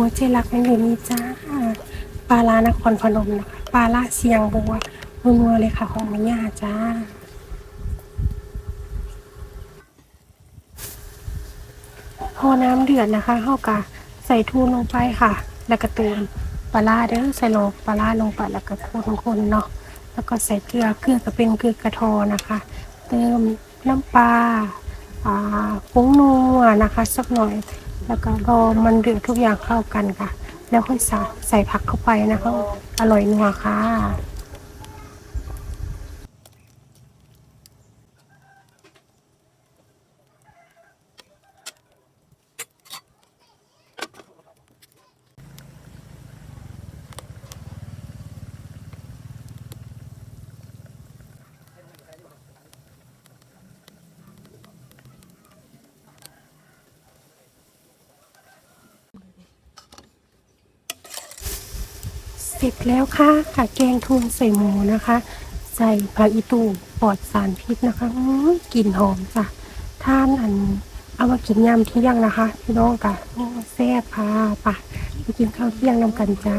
หัวเจรักไม่อยู่นี่จ้าปลาลานครพนมนะคะปลาละเสียงบัวนัวๆเลยค่ะของม่ย่าจ้าพอน้ำเดือดนะคะเฮากะใส่ทูนลงไปค่ะ แล้วก็เติมปลาร้าเด้อใส่ลงปลาร้าลงไปแล้วก็คนๆเนาะแล้วก็ใส่เกลือเกลือก็เป็นเกลือกระทอนะคะ เติมน้ำปลาอ่าผงนัวนะคะ สักหน่อย แล้วก็รอมันเดือดทุกอย่างเข้ากันค่ะ แล้วค่อยใส่ใส่ผักเข้าไปนะคะ อร่อยนัวค่ะ เสร็จแล้วค่ะค่ะแกงทุนใส่หมูนะคะ ใส่ผักอีตูปลอดสารพิษนะคะอื้อกลิ่นหอมจ้ะท่านอันเอามากินยามเที่ยงนะคะ พี่น้องกะโอ้แซ่บค่ะไปะไปกินข้าวเที่ยงนำกันจ้า